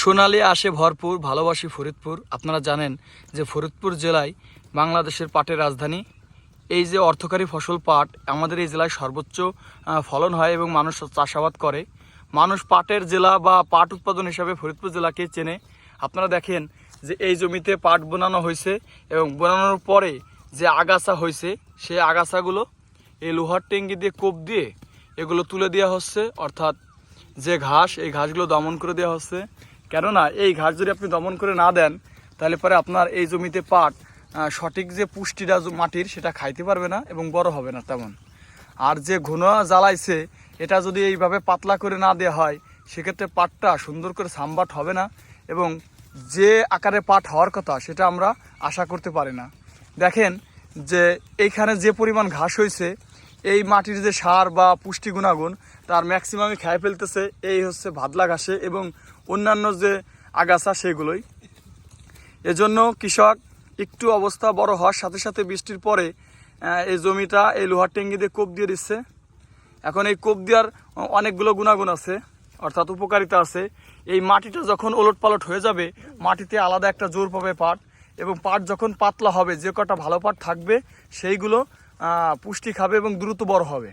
সোনালি আসে ভরপুর, ভালোবাসি ফরিদপুর। আপনারা জানেন যে ফরিদপুর জেলায় বাংলাদেশের পাটের রাজধানী। এই যে অর্থকারী ফসল পাট, আমাদের এই জেলায় সর্বোচ্চ ফলন হয় এবং মানুষ চাষাবাদ করে। মানুষ পাটের জেলা বা পাট উৎপাদন হিসাবে ফরিদপুর জেলাকে চেনে। আপনারা দেখেন যে এই জমিতে পাট বোনানো হয়েছে এবং বোনানোর পরে যে আগাছা হয়েছে, সেই আগাছাগুলো এই লোহার টেঙ্গি দিয়ে কোপ দিয়ে এগুলো তুলে দেওয়া হচ্ছে। অর্থাৎ যে ঘাস, এই ঘাসগুলো দমন করে দেওয়া হচ্ছে। কেননা, এই ঘাস যদি আপনি দমন করে না দেন, তাহলে পরে আপনার এই জমিতে পাট সঠিক যে পুষ্টিটা মাটির, সেটা খাইতে পারবে না এবং বড় হবে না তেমন। আর যে ঘন জ্বালাইছে, এটা যদি এইভাবে পাতলা করে না দেওয়া হয়, সেক্ষেত্রে পাটটা সুন্দর করে সামবাট হবে না এবং যে আকারে পাট হওয়ার কথা, সেটা আমরা আশা করতে পারি না। দেখেন যে, এইখানে যে পরিমাণ ঘাস হয়েছে এই মাটির যে সার বা পুষ্টি গুণাগুণ, তার ম্যাক্সিমামই খেয়ে ফেলতেছে, এই হচ্ছে ভাদলা ঘাসে এবং অন্যান্য যে আগাছা সেগুলোই। এজন্য কৃষক একটু অবস্থা বড় হওয়ার সাথে সাথে বৃষ্টির পরে এই জমিটা, এই লোহার টেঙ্গি দিয়ে কোপ দিয়ে দিচ্ছে। এখন এই কোপ দেওয়ার অনেকগুলো গুণাগুণ আছে, অর্থাৎ উপকারিতা আছে। এই মাটিটা যখন ওলট পালট হয়ে যাবে, মাটিতে আলাদা একটা জোর পাবে পাট এবং পাট যখন পাতলা হবে, যে কটা ভালো পাট থাকবে, সেইগুলো পুষ্টি খাবে এবং দ্রুত বড় হবে।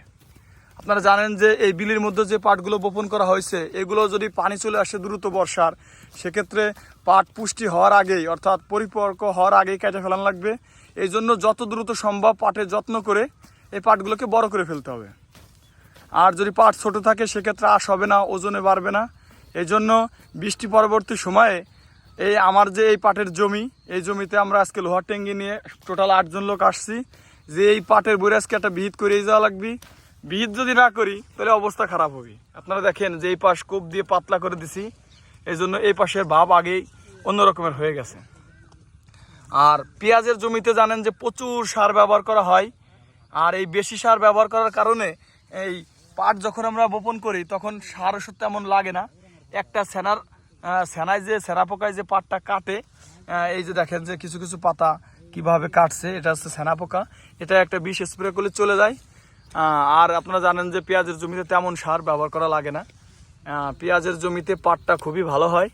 আপনারা জানেন যে এই বিলির মধ্যে যে পাটগুলো বপন করা হয়েছে, এগুলো যদি পানি চলে আসে দ্রুত বর্ষার, সেক্ষেত্রে পাট পুষ্টি হওয়ার আগেই, অর্থাৎ পরিপক্ক হওয়ার আগেই কেটে ফেলানো লাগবে। এই জন্য যত দ্রুত সম্ভব পাটের যত্ন করে এই পাটগুলোকে বড় করে ফেলতে হবে। আর যদি পাট ছোট থাকে, সেক্ষেত্রে আশ হবে না, ওজনে বাড়বে না। এই জন্য বৃষ্টি পরবর্তী সময়ে এই আমার যে এই পাটের জমি, এই জমিতে আমরা আজকে লোহার ট্যাঙ্গি নিয়ে টোটাল আটজন লোক আসছি। যে এই পাটের বইরে আজকে একটা বিহিত করিয়ে যাওয়া লাগবে। বিহিত যদি না করি, তাহলে অবস্থা খারাপ হবে। আপনারা দেখেন যে এই পাশ কোপ দিয়ে পাতলা করে দিছি, এই জন্য এই পাশের ভাব আগেই অন্য রকমের হয়ে গেছে। আর পেঁয়াজের জমিতে জানেন যে প্রচুর সার ব্যবহার করা হয়, আর এই বেশি সার ব্যবহার করার কারণে এই পাট যখন আমরা বপন করি, তখন সার ওষুধ তেমন লাগে না। একটা সেনার সেনায় যে সেনা পোকায় যে পাটটা কাটে এই যে দেখেন যে কিছু কিছু পাতা কীভাবে কাটছে, এটা হচ্ছে সেনা পোকা। এটা একটা বিষ স্প্রে করলে চলে যায়। আর আপনারা জানেন যে পেঁয়াজের জমিতে তেমন সার ব্যবহার করা লাগে না। পেঁয়াজের জমিতে পাটটা খুবই ভালো হয়।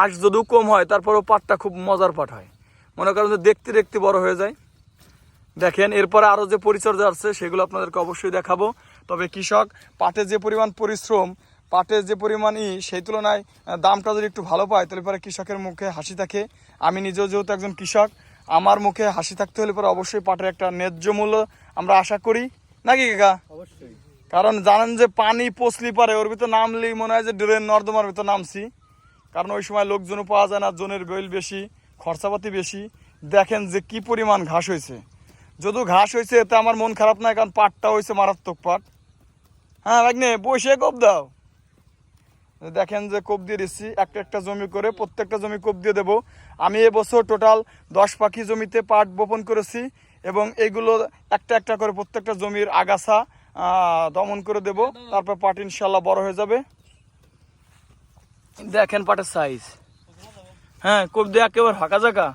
আঁশ যদিও কম হয়, তারপরেও পাটটা খুব মজার পাট হয়। মনে করেন যে দেখতে দেখতে বড় হয়ে যায়। দেখেন, এরপরে আরও যে পরিচর্যা আছে, সেগুলো আপনাদেরকে অবশ্যই দেখাবো। তবে কৃষক পাটের যে পরিমাণ পরিশ্রম, পাটের যে পরিমাণ ই, সেই তুলনায় দামটা যদি একটু ভালো পায়, তাহলে পরে কৃষকের মুখে হাসি থাকে। আমি নিজেও যেহেতু একজন কৃষক আমার মুখে হাসি থাকতে হলে পরে অবশ্যই পাটের একটা ন্যায্য মূল্য আমরা আশা করি। নাকি কাকা? অবশ্যই। কারণ জানেন যে পানি পচলি পারে ওর ভিতর নামলেই মনে হয় যে ড্রেন নর্দমার ভিতর নামছি। কারণ ওই সময় লোকজনও পাওয়া যায় না জনের বেল বেশি খরচাপাতি বেশি। দেখেন যে কি পরিমাণ ঘাস হয়েছে। যদিও ঘাস হয়েছে এতে আমার মন খারাপ নয় কারণ পাটটা হয়েছে মারাত্মক পাট। হ্যাঁ ভাগ্নে বসে কোপ দাও। দেখেন যে কোপ দিয়ে দিচ্ছি, একটা একটা জমি করে প্রত্যেকটা জমি কোপ দিয়ে দেব। আমি এবছর টোটাল দশ পাখি জমিতে পাট বপন করেছি এবং এগুলো একটা একটা করে প্রত্যেকটা জমির আগাছা দমন করে দেব। তারপর পাট ইনশাল্লাহ বড় হয়ে যাবে। দেখেন পাটের সাইজ হ্যাঁ কোপ দিয়ে একেবারে ফাঁকা জায়গা।